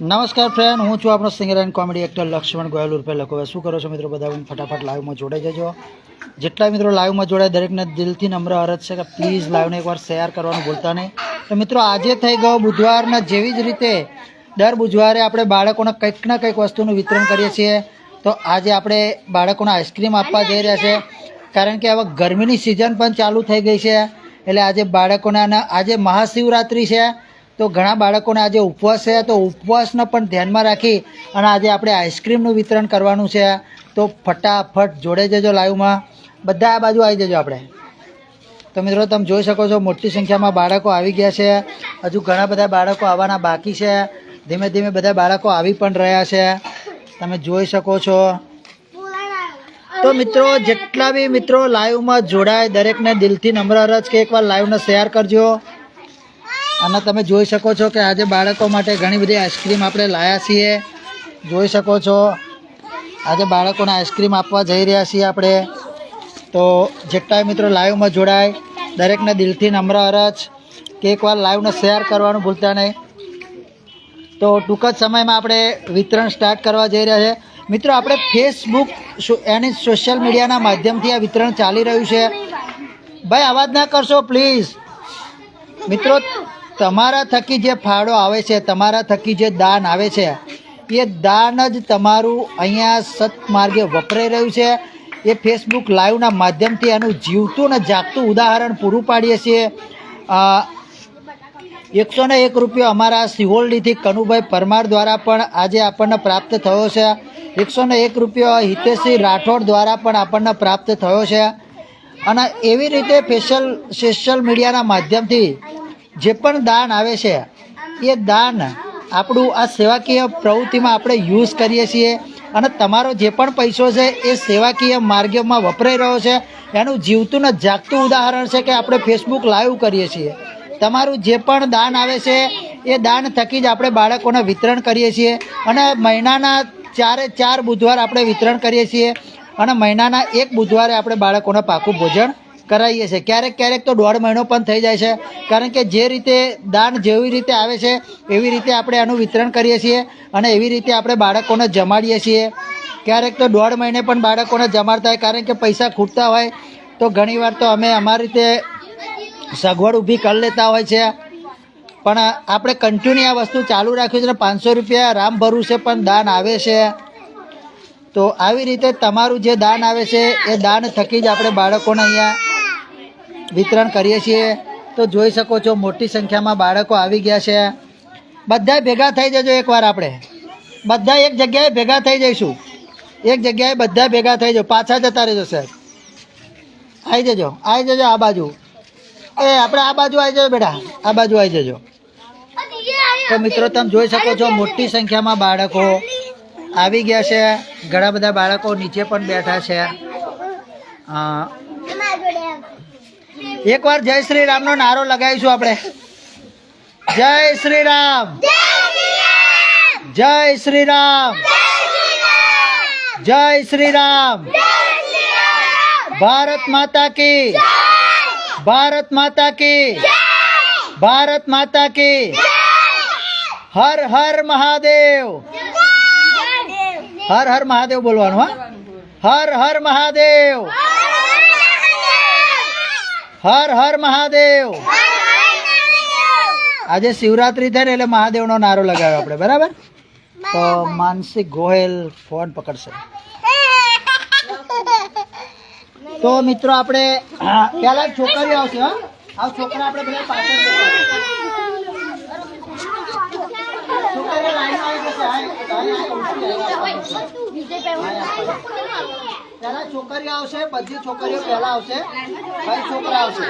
નમસ્કાર ફ્રેન્ડ હું છું આપણો singer and comedy actor Laxman Goyal ઉર્ફે લખો શું કરો છો મિત્રો? બધા ફટાફટ લાઈવમાં જોડાઈ જજો. જેટલા મિત્રો લાઈવમાં જોડાય, દરેકને દિલથી નમ્ર અરજ છે કે પ્લીઝ લાઈવને એકવાર શેર કરવાનું ભૂલતા નહીં. તો મિત્રો, આજે થઈ ગયો બુધવારના જેવી જ રીતે દર બુધવારે આપણે બાળકોને કંઈક ને કંઈક વસ્તુનું વિતરણ કરીએ છીએ. તો આજે આપણે બાળકોને આઈસ્ક્રીમ આપવા જઈ રહ્યા છે. કારણ કે હવે ગરમીની સિઝન પણ ચાલુ થઈ ગઈ છે. એટલે આજે બાળકોને આજે મહાશિવરાત્રિ છે. તો ઘણા બાળકોને આજે ઉપવાસ છે, તો ઉપવાસને પણ ધ્યાનમાં રાખી અને આજે આપણે આઈસ્ક્રીમનું વિતરણ કરવાનું છે. તો ફટાફટ જોડે જજો લાઈવમાં. બધા આ બાજુ આવી જજો આપણે. તો મિત્રો, તમે જોઈ શકો છો મોટી સંખ્યામાં બાળકો આવી ગયા છે. હજુ ઘણા બધા બાળકો આવવાના બાકી છે. ધીમે ધીમે બધા બાળકો આવી પણ રહ્યા છે. તમે જોઈ શકો છો. તો મિત્રો, જેટલા બી મિત્રો લાઈવમાં જોડાય, દરેકને દિલથી નમ્ર અરજ કે એકવાર લાઈવને શેર કરજો. અને તમે જોઈ શકો છો કે આજે બાળકો માટે ઘણી બધી આઈસ્ક્રીમ આપણે લાયા છીએ. જોઈ શકો છો. આજે બાળકોને આઈસ્ક્રીમ આપવા જઈ રહ્યા છીએ આપણે. તો જેટલા મિત્રો લાઈવમાં જોડાય. દરેકને દિલથી નમ્ર અરજ કે એકવાર લાઈવને શેર કરવાનું ભૂલતા નહીં. તો ટૂંક જ સમયમાં આપણે વિતરણ સ્ટાર્ટ કરવા જઈ રહ્યા છે. મિત્રો, આપણે ફેસબુક એની સોશિયલ મીડિયાના માધ્યમથી આ વિતરણ ચાલી રહ્યું છે. ભાઈ, અવાજ ના કરશો પ્લીઝ મિત્રો તમારા થકી જે ફાળો આવે છે, તમારા થકી જે દાન આવે છે, એ દાન જ તમારું અહીંયા સત્માર્ગે વપરાઈ રહ્યું છે. એ ફેસબુક લાઈવના માધ્યમથી એનું જીવતું ને જાગતું ઉદાહરણ પૂરું પાડીએ છીએ. એકસો ને એક રૂપિયો અમારા સિહોલડીથી કનુભાઈ પરમાર દ્વારા પણ આજે આપણને પ્રાપ્ત થયો છે. એકસો ને એક રૂપિયો હિતેશસિંહ રાઠોડ દ્વારા પણ આપણને પ્રાપ્ત થયો છે. અને એવી રીતે ફેશિયલ સોશિયલ મીડિયાના માધ્યમથી જે પણ દાન આવે છે, એ દાન આપણું આ સેવાકીય પ્રવૃત્તિમાં આપણે યુઝ કરીએ છીએ અને તમારો જે પણ પૈસો છે, એ સેવાકીય માર્ગમાં વપરાઈ રહ્યો છે. એનું જીવતું ને જાગતું ઉદાહરણ છે કે આપણે ફેસબુક લાઈવ કરીએ છીએ. તમારું જે પણ દાન આવે છે, એ દાન થકી જ આપણે બાળકોને વિતરણ કરીએ છીએ અને મહિનાના ચારે ચાર બુધવાર આપણે વિતરણ કરીએ છીએ અને મહિનાના એક બુધવારે આપણે બાળકોને પાકું ભોજન કરાવીએ છીએ ક્યારેક ક્યારેક તો દોઢ મહિનો પણ થઈ જાય છે. કારણ કે જે રીતે દાન જેવી રીતે આવે છે, એવી રીતે આપણે આનું વિતરણ કરીએ છીએ અને એવી રીતે આપણે બાળકોને જમાડીએ છીએ. ક્યારેક તો દોઢ મહિને પણ બાળકોને જમાડતા હોય, કારણ કે પૈસા ખૂટતા હોય, તો ઘણીવાર તો અમે અમારી રીતે સગવડ ઊભી કરી લેતા હોય છે. પણ આપણે કન્ટિન્યુ આ વસ્તુ ચાલુ રાખ્યું છે પાંચસો રૂપિયા રામ ભરોસે પણ દાન આવે છે. તો આવી રીતે તમારું જે દાન આવે છે, એ દાન થકી જ આપણે બાળકોને અહીંયા વિતરણ કરીએ છીએ. તો જોઈ શકો છો મોટી સંખ્યામાં બાળકો આવી ગયા છે. બધા ભેગા થઈ જજો એકવાર આપણે. બધા એક જગ્યાએ ભેગા થઈ જઈશું. એક જગ્યાએ બધા ભેગા થઈ જાઓ પાછા જતા રહેજો સાહેબ આવી જજો. આવી જજો આ બાજુ. એ, આપણે આ બાજુ આવી જજો બેટા. આ બાજુ આવી જજો. તો મિત્રો, તમે જોઈ શકો છો મોટી સંખ્યામાં બાળકો આવી ગયા છે. ઘણા બધા બાળકો નીચે પણ બેઠા છે. એકવાર જય શ્રી રામનો નારો લગાવીશું આપણે. જય શ્રી રામ જય શ્રી રામ જય શ્રી રામ ભારત માતા કી. ભારત માતા કી. ભારત માતા કી. હર હર મહાદેવ. હર હર મહાદેવ બોલવાનું, હા? હર હર મહાદેવ. હર હર મહાદેવ. આજે શિવરાત્રી થાય ને એટલે મહાદેવનો નારો લગાવ્યો આપણે બરાબર? તો માનસિક ગોહેલ ફોન પકડશે. તો મિત્રો આપણે પહેલા છોકરીઓ આવશે હા? આ છોકરા આપણે બધા પાછળ પહેલા છોકરીઓ આવશે બધી છોકરીઓ પહેલા આવશે. પછી છોકરા આવશે.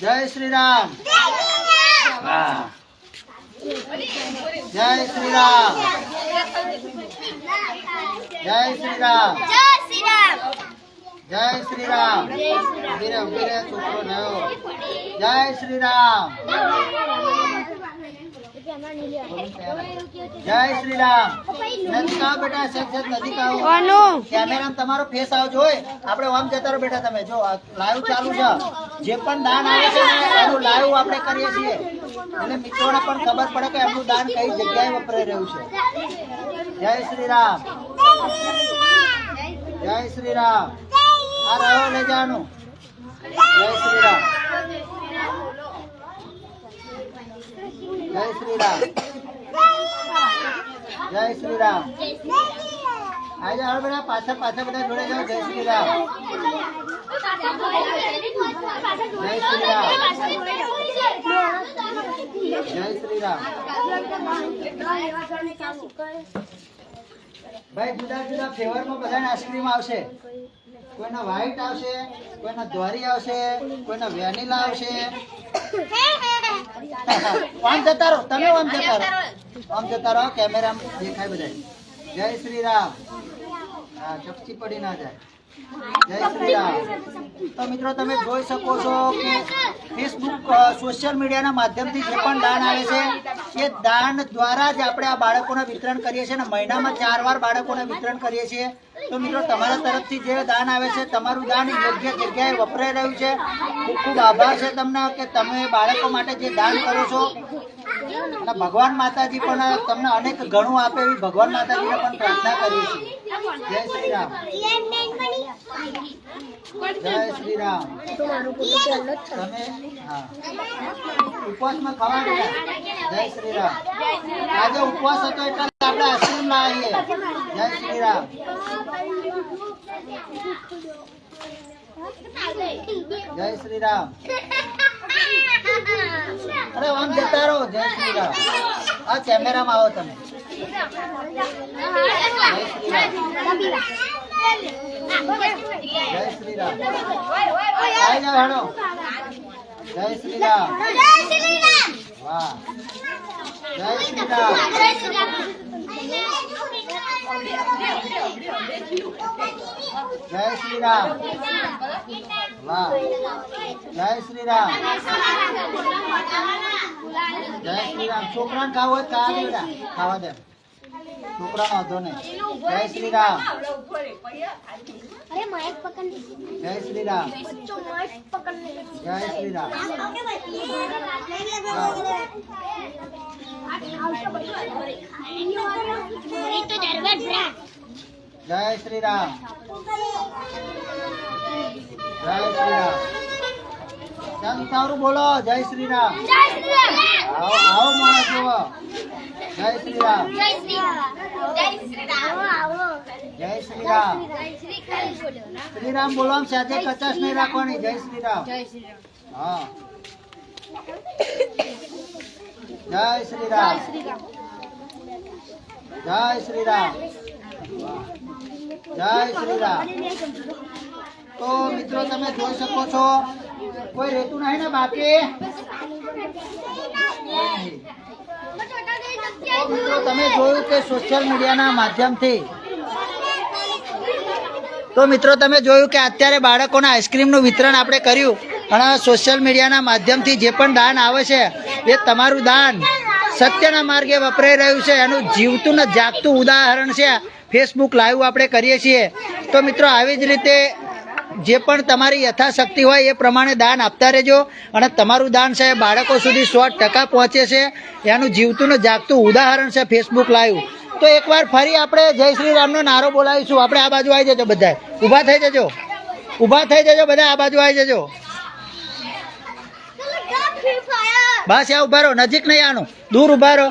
જય શ્રી રામ. જય શ્રી રામ જય શ્રી રામ જય શ્રી રામ જય શ્રી રામ ઊભી રે, છોકરો જય શ્રી રામ જય શ્રી રામ નથી બેટા સહેજ નથી નજીક કેમેરામાં તમારો ફેસ આવજો હોય આપણે આમ જતા રહો બેટા તમે. જો લાઈવ ચાલુ છે. જે પણ દાન આવે છે ને એનું લાઈવ આપણે કરીએ છીએ. એટલે મિત્રોને પણ ખબર પડે કે એમનું દાન કઈ જગ્યાએ વપરાઈ રહ્યું છે. જય શ્રી રામ જય શ્રી રામ આ રહ્યો લેજાનું. જય શ્રી રામ જય શ્રી રામ. જય શ્રી રામ. આજે હવે બધા પાછા પાછા બધા જોડે જાઓ, જય શ્રી રામ. જય શ્રી રામ. જય શ્રી રામ ભાઈ, જુદા જુદા ફ્લેવરમાં બધાને આઈસ્ક્રીમ આવશે. કોઈના વ્હાઈટ આવશે, કોઈના દ્વારી આવશે, કોઈના વેનીલા આવશે. આમ જતા રહો, તમે આમ જતા રહો. આમ જતા રહો, કેમેરામાં દેખાય બધા જય શ્રી રામ. હા ચપચી પડી ના જાય. તો મિત્રો, તમે જોઈ શકો છો કે ફેસબુક સોશિયલ મીડિયાના માધ્યમથી જે પણ દાન આવે છે, એ દાન દ્વારા જ આપણે આ બાળકોને વિતરણ કરીએ છીએ અને મહિનામાં ચાર વાર બાળકોને વિતરણ કરીએ છીએ. તો મિત્રો, તમારા તરફથી જે દાન આવે છે, તમારું દાન યોગ્ય જગ્યાએ વપરાઈ રહ્યું છે. ખૂબ ખૂબ આભાર છે તમને કે તમે બાળકો માટે જે દાન કરો છો અને ભગવાન માતાજી પણ તમને અનેક ગણું આપે એવી ભગવાન માતાજીને પણ પ્રાર્થના કરીએ છીએ. જય શ્રી રામ. જય શ્રી રામ. તમે ઉપવાસમાં ખાવા ગયા જય શ્રી રામ. આજે ઉપવાસ હતો એટલે આપણે આશ્રમમાં આવીએ. જય શ્રી રામ. જય શ્રી રામ. અરે આમ જતા રહો, જય રામ. આ કેમેરામાં આવો તમે. જય શ્રી રામ. આવી જાઓ હેડો જય શ્રી રામ. વાહ. જય શ્રી રામ. જય શ્રી રામ વાહ. જય શ્રી રામ જય શ્રી રામ છોકરાને ખાવું હોય દે બેટા. ખાવા દે. છોકરાનો વાંધો નહીં. જય શ્રી રામ જય શ્રી રામ જય શ્રી રામ તો દરબાર જય શ્રી રામ જય શ્રી રામ ચાલ સારું બોલો જય શ્રી રામ જય શ્રી રામ આવો આવો માણસ જુઓ જય શ્રી રામ જય શ્રી રામ જય શ્રી રામ આવો શ્રી રામ જય બોલો ના શ્રી સાથે કચાશ નહીં રાખવાની જય શ્રી રામ જય શ્રી રામ હા જય શ્રી રામ જય શ્રી રામ જય શ્રી રામ તો મિત્રો, તમે જોઈ શકો છો, કોઈ રહેતું નહીં ને બાકી. મિત્રો, તમે જોયું કે સોશિયલ મીડિયાના માધ્યમથી? તો મિત્રો, તમે જોયું કે અત્યારે બાળકોને આઈસ્ક્રીમનું વિતરણ આપણે કર્યું. અને સોશિયલ મીડિયાના માધ્યમથી જે પણ દાન આવે છે, એ તમારું દાન સત્યના માર્ગે વપરાઈ રહ્યું છે. એનું જીવતું ને જાગતું ઉદાહરણ છે. ફેસબુક લાઈવ આપણે કરીએ છીએ. તો મિત્રો આવી જ રીતે જે પણ તમારી યથાશક્તિ હોય એ પ્રમાણે દાન આપતા રહેજો. અને તમારું દાન છે બાળકો સુધી સો ટકા પહોંચે છે. એનું જીવતું ને જાગતું ઉદાહરણ છે ફેસબુક લાઈવ તો એકવાર ફરી આપણે જય શ્રી રામનો નારો બોલાવીશું. આપણે આ બાજુ આવી જજો બધા ઊભા થઈ જજો. ઊભા થઈ જજો બધા આ બાજુ આવી જજો. બસ આ ઊભા રહો. નજીક નહીં આનું. દૂર ઊભા રહો.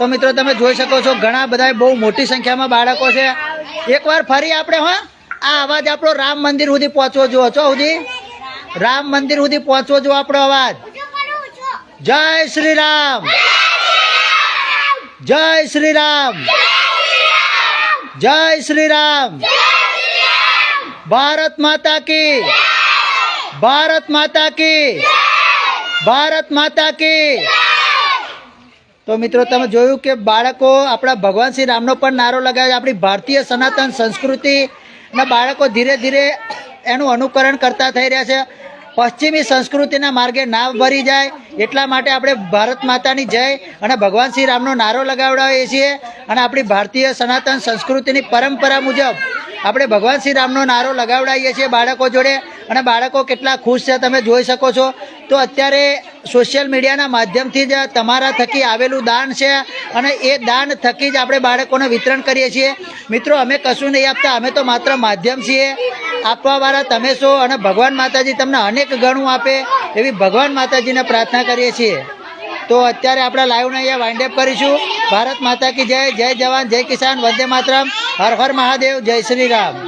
તો મિત્રો તમે જોઈ શકો છો, ઘણા બધા બહુ મોટી સંખ્યામાં બાળકો છે. એકવાર ફરી આપણે, હા, આ અવાજ આપણો રામ મંદિર સુધી પહોંચવો જો છો સુધી? રામ મંદિર સુધી પહોંચવો જોવો આપણો અવાજ. જય શ્રી રામ જય શ્રી રામ જય શ્રી રામ ભારત માતા કી. ભારત માતા કી. ભારત માતા કી. તો મિત્રો, તમે જોયું કે બાળકો આપણા ભગવાન શ્રી રામનો પણ નારો લગાવ્યો. આપણી ભારતીય સનાતન સંસ્કૃતિના બાળકો ધીરે ધીરે એનું અનુકરણ કરતા થઈ રહ્યા છે. પશ્ચિમી સંસ્કૃતિના માર્ગે ના ભરી જાય, એટલા માટે આપણે ભારત માતાની જય અને ભગવાન શ્રી રામનો નારો લગાવડાવીએ છીએ. અને આપણી ભારતીય સનાતન સંસ્કૃતિની પરંપરા મુજબ આપણે ભગવાન શ્રી રામનો નારો લગાવડાવીએ છીએ બાળકો જોડે અને બાળકો કેટલા ખુશ છે તમે જોઈ શકો છો. તો અત્યારે સોશિયલ મીડિયાના માધ્યમથી જ તમારા થકી આવેલું દાન છે અને એ દાન થકી જ આપણે બાળકોને વિતરણ કરીએ છીએ. મિત્રો, અમે કશું નહીં આપતા, અમે તો માત્ર માધ્યમ છીએ. આપવાવાળા તમે છો અને ભગવાન માતાજી તમને અનેક ગણું આપે એવી ભગવાન માતાજીને પ્રાર્થના કરીએ છીએ. તો અત્યારે આપણા લાઈવને અહીંયા વાઇન્ડઅપ કરીશું. ભારત માતા કી જય જય જવાન, જય કિસાન, વંદે માતરમ. હર હર મહાદેવ, જય શ્રી રામ.